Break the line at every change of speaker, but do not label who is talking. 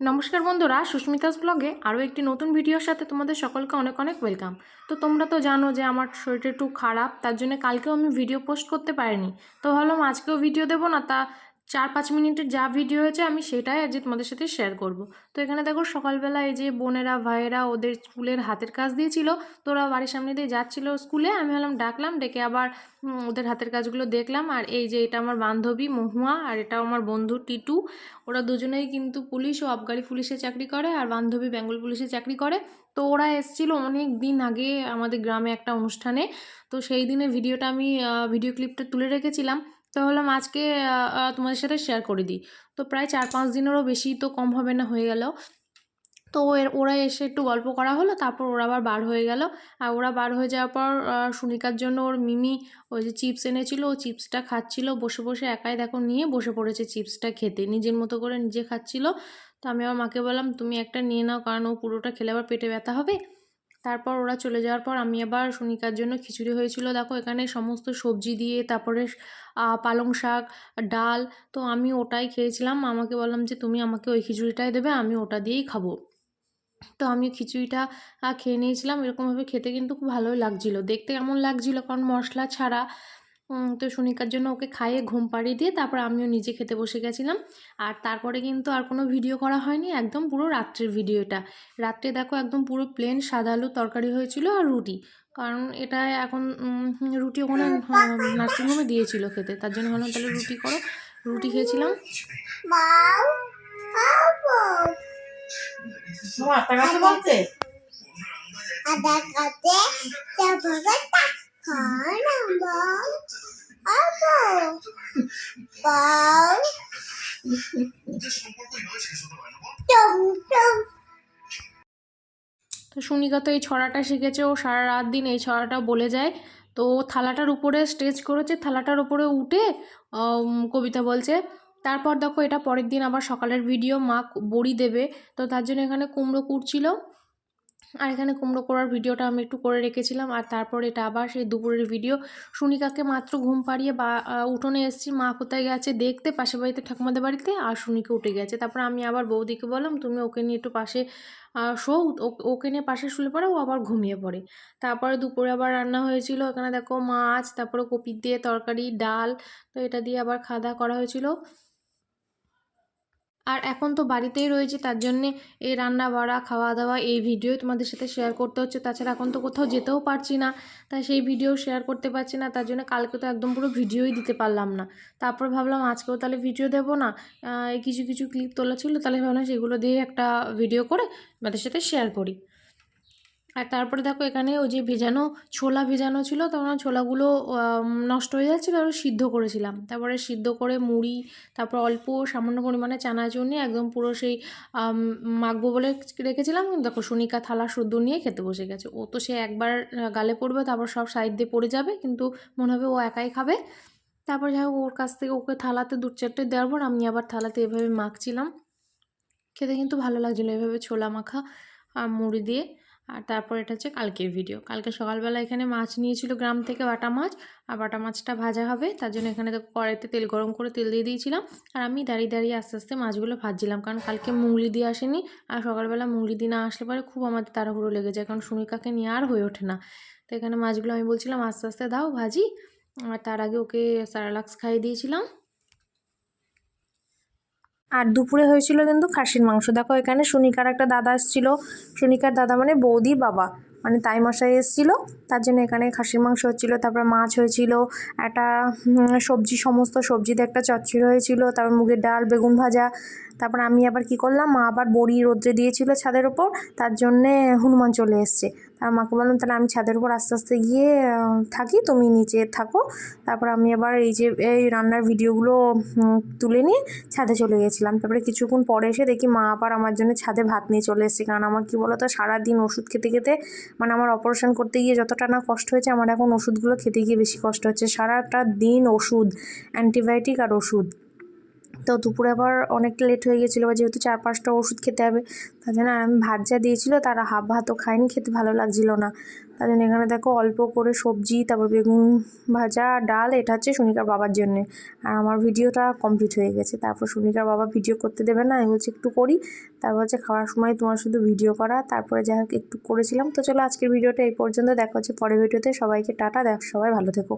নমস্কার বন্ধুরা, সুস্মিতাস ব্লগে আরও একটি নতুন ভিডিওর সাথে তোমাদের সকলকে অনেক অনেক ওয়েলকাম। তো তোমরা তো জানো যে আমার শরীরটা একটু খারাপ, তার জন্য কালকেও আমি ভিডিও পোস্ট করতে পারিনি। তো ভাবলাম আজকেও ভিডিও দেবো না, তা চার পাঁচ মিনিটের যা ভিডিও হয়েছে আমি সেটাই আজকে তোমাদের সাথে শেয়ার করব। তো এখানে দেখো সকালবেলা এই যে বোনেরা, ভাইয়েরা ওদের স্কুলের হাতের কাজ দিয়েছিল। তো ওরা বাড়ির সামনে দিয়ে যাচ্ছিল স্কুলে। আমি হলাম ডাকলাম, ডেকে আবার ওদের হাতের কাজগুলো দেখলাম। আর এই যে এটা আমার বান্ধবী মহুয়া আর এটা আমার বন্ধু টিটু। ওরা দুজনেই কিন্তু পুলিশ, ও আবগারি পুলিশে চাকরি করে আর বান্ধবী বেঙ্গল পুলিশে চাকরি করে। তো ওরা এসেছিল অনেক দিন আগে আমাদের গ্রামে একটা অনুষ্ঠানে। তো সেই দিনে ভিডিওটা আমি ভিডিও ক্লিপটা তুলে রেখেছিলাম। তো ভাবলাম আজকে তোমাদের সাথে শেয়ার করে দিই। তো প্রায় চার পাঁচ দিনেরও বেশি তো কম হবে না, হয়ে গেল। তো এর, ওরা এসে একটু গল্প করা হলো, তারপর ওরা আবার বার হয়ে গেল। আর ওরা বার হয়ে যাওয়ার পর সুনিকার জন্য ওর মিমি ওই যে চিপস এনেছিল, ও চিপসটা খাচ্ছিল। বসে বসে একাই দেখো নিয়ে বসে পড়েছে চিপসটা খেতে। নিজের মতো করে নিজে খাচ্ছিল। তো আমি আমার মাকে বললাম, তুমি একটা নিয়ে নাও, কারণ ও পুরোটা খেলে আবার পেটে ব্যথা হবে। তারপর ওরা চলে যাওয়ার পর আমি আবার সুনিকার জন্য খিচুড়ি হয়েছিল। দেখো, এখানে সমস্ত সবজি দিয়ে তারপরে পালং শাক, ডাল, তো আমি ওটাই খেয়েছিলাম। আমাকে বললাম যে, তুমি আমাকে ওই খিচুড়িটাই দেবে, আমি ওটা দিয়েই খাব। তো আমি খিচুড়িটা খেয়ে নিয়েছিলাম। এরকমভাবে খেতে কিন্তু খুব ভালোই লাগছিল। দেখতে কেমন লাগছিল, কারণ মশলা ছাড়া তো সুনিকার জন্য ওকে খাইয়ে ঘুম পাড়িয়ে দিয়ে তারপর আমিও নিজে খেতে বসে গেছিলাম। আর তারপরে কিন্তু আর কোনো ভিডিও করা হয়নি একদম পুরো রাত্রের ভিডিও এটা রাত্রে দেখো একদম পুরো প্লেন সাদা আলু তরকারি হয়েছিল আর রুটি। কারণ এটা এখন রুটি ওখানে নার্সিংহোমে দিয়েছিল খেতে। তার জন্য ভাবলাম তাহলে রুটি করো। রুটি খেয়েছিলাম।
আদা
তো সুনিকা তো এই ছড়াটা শিখেছে, ও সারা রাত দিন এই ছড়াটা বলে যায়। তো থালাটার উপরে স্টেজ করেছে, থালাটার উপরে উঠে কবিতা বলছে, তারপর দেখো এটা পরের দিন আবার সকালের ভিডিও মা বড়ি দেবে। তো তার জন্য এখানে কুমড়ো কুড়ছিল আর এখানে কুমড়ো করার ভিডিওটা আমি একটু করে রেখেছিলাম, আর তারপর এটা আবার সেই দুপুরের ভিডিও। সুনিকাকে মাত্র ঘুম পাড়িয়ে বা উঠোনে এসেছি, মা কোথায় গেছে দেখতে পাশে বাড়িতে ঠাকুমাদের বাড়িতে, আর সুনিকে উঠে গেছে। তারপর আমি আবার বৌদিকে বললাম, তুমি ওকে নিয়ে একটু পাশে শো ওকে নিয়ে পাশে শুলে পড়ে, ও আবার ঘুমিয়ে পড়ে। তারপরে দুপুরে আবার রান্না হয়েছিল, এখানে দেখো মাছ, তারপরে কপি দিয়ে তরকারি, ডাল, তো এটা দিয়ে আবার খাওয়া করা হয়েছিল। আর এখন তো বাড়িতেই রয়েছে, তার জন্যে এই রান্না বাড়া খাওয়া দাওয়া এই ভিডিও তোমাদের সাথে শেয়ার করতে হচ্ছে। তাছাড়া এখন তো কোথাও যেতেও পারছি না, তাই সেই ভিডিও শেয়ার করতে পারছি না, তার জন্য কালকে তো একদম পুরো ভিডিওই দিতে পারলাম না। তারপর ভাবলাম আজকেও তাহলে ভিডিও দেবো না কিছু কিছু ক্লিপ তোলা ছিল, তাহলে ভাবলাম সেগুলো দিয়ে একটা ভিডিও করে তোমাদের সাথে শেয়ার করি। আর তারপরে দেখো এখানে ওই যে ভেজানো ছোলা ভেজানো ছিল তখন ছোলাগুলো নষ্ট হয়ে যাচ্ছিল আর সিদ্ধ করেছিলাম। তারপরে সিদ্ধ করে মুড়ি, তারপর অল্প সামান্য পরিমাণে চানাচুর নিয়ে একদম পুরো সেই মাখবো বলে রেখেছিলাম, কিন্তু দেখো সুনিকা থালা শুদ্ধ নিয়ে খেতে বসে গেছে। ও তো সে একবার গালে পড়বে, তারপর সব সাইড দিয়ে পড়ে যাবে, কিন্তু মনে হবে ও একাই খাবে। তারপর যাই ওর কাছ থেকে ওকে থালাতে দু চারটে দেওয়ার পর আমি আবার থালাতে এভাবে মাখছিলাম। খেতে কিন্তু ভালো লাগছিল এভাবে ছোলা মাখা মুড়ি দিয়ে। আর তারপর এটা হচ্ছে কালকের ভিডিও কালকে সকালবেলা এখানে মাছ নিয়েছিল গ্রাম থেকে বাটা মাছ, আর বাটা মাছটা ভাজা হবে। তার জন্য এখানে তো কড়াইতে তেল, গরম করে তেল দিয়ে দিয়েছিলাম। আর আমি দাঁড়িয়ে দাঁড়িয়ে আস্তে আস্তে মাছগুলো ভাজছিলাম। কারণ কালকে মুংলি দিয়ে আসেনি। আর সকালবেলা মুংলি দিয়ে না আসলে পরে খুব আমাদের তাড়াহুড়ো লেগে যায়। কারণ সুমিকাকে নিয়ে আর হয়ে ওঠে না। তো এখানে মাছগুলো আমি বলছিলাম, আস্তে আস্তে দাও, ভাজি। আর তার আগে ওকে স্যারালাক্স খাইয়ে দিয়েছিলাম। আর দুপুরে হয়েছিল কিন্তু খাসির মাংস। দেখো, এখানে সুনিকার একটা দাদা এসেছিল। সুনিকার দাদা মানে বৌদি বাবা। মানে তাই মশাই এসেছিল। তার জন্য এখানে খাসির মাংস হচ্ছিল, তারপর মাছ হয়েছিল, একটা সবজি, সমস্ত সবজিতে একটা চচ্চড়ি হয়েছিল, তারপর মুগের ডাল, বেগুন ভাজা, তারপর আমি আবার কি করলাম, মা আবার বড়ি রোদ্রে দিয়েছিল ছাদের ওপর, তার জন্যে হনুমান চলে এসছে। তার মাকে বললাম তাহলে আমি ছাদের উপর আস্তে আস্তে গিয়ে থাকি, তুমি নিচে থাকো। তারপর আমি আবার এই যে, এই রান্নার ভিডিওগুলো তুলে নিয়ে ছাদে চলে গেছিলাম। তারপরে কিছুক্ষণ পরে এসে দেখি মা আবার আমার জন্য ছাদে ভাত নিয়ে চলে এসেছে। কারণ আমার কী বলো তো সারাদিন ওষুধ খেতে খেতে মানে আমার অপারেশন করতে গিয়ে যতটা না কষ্ট হয়েছে, আমার এখন ওষুধগুলো খেতে গিয়ে বেশি কষ্ট হচ্ছে। সারাটা দিন ওষুধ অ্যান্টিবায়োটিক আর ওষুধ। তো দুপুরে আবার অনেকটা লেট হয়ে গেছিল বা যেহেতু চার পাঁচটা ওষুধ খেতে হবে, তার জন্য আমি ভাত যা দিয়েছিলো তারা হাফ ভাতও খায়নি, খেতে ভালো লাগছিল না। তার জন্য এখানে দেখো অল্প করে সবজি, তারপর বেগুন ভাজা, ডাল, এটা হচ্ছে সুনিকার বাবার জন্যে। আর আমার ভিডিওটা কমপ্লিট হয়ে গেছে, তারপর সুনিকার বাবা ভিডিও করতে দেবে না, আমি বলছি একটু করি, তারপর হচ্ছে খাওয়ার সময় তোমার শুধু ভিডিও করা, তারপরে যাই হোক একটু করেছিলাম। তো চলো আজকের ভিডিওটা এই পর্যন্ত, দেখা হচ্ছে পরের ভিডিওতে সবাইকে টাটা, দেখ, সবাই ভালো থেকো।